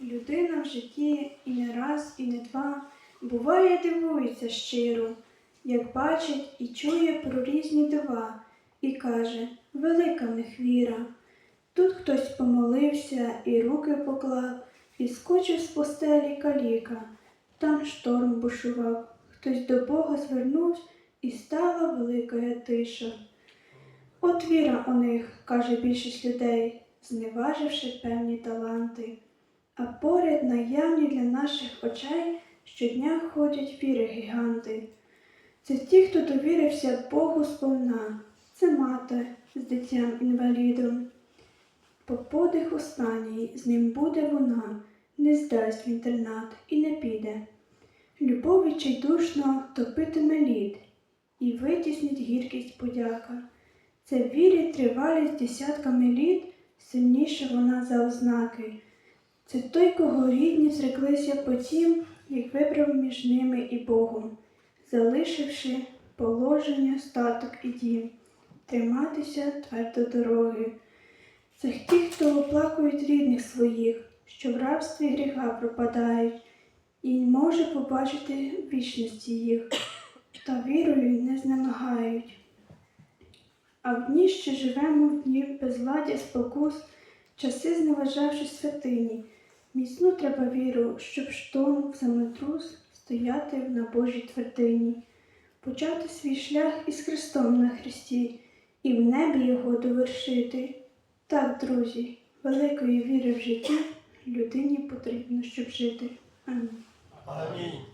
Людина в житті і не раз, і не два буває дивується щиро, як бачить і чує про різні дива, і каже, велика в них віра. Тут хтось помолився і руки поклав, і скочив з постелі каліка. Там шторм бушував, хтось до Бога звернувся, і стала велика тиша. От віра у них, каже більшість людей, зневаживши певні таланти. А поряд наявні для наших очей щодня ходять віри гіганти. Це ті, хто довірився Богу сповна, це мати з дитям інвалідом. По подих останній з ним буде вона, не здасть в інтернат і не піде. Любов відчайдушно топитиме лід і витіснить гіркість подяка. Це вірі тривалість десятками літ, сильніша вона за ознаки. Це той, кого рідні зреклися потім, як вибрав між ними і Богом, залишивши положення, статок і дім, триматися твердо дороги. Це ті, хто оплакують рідних своїх, що в рабстві гріха пропадають, і може побачити вічності їх, та вірою не знемагають. А в дні, що живемо в дні безладя спокус, часи зневажавши святині, міцну треба віру, щоб шторм в землетрус стояти на Божій твердині, почати свій шлях із Христом на Христі і в небі його довершити. Так, друзі, великої віри в житті людині потрібно, щоб жити. Амінь. Амінь.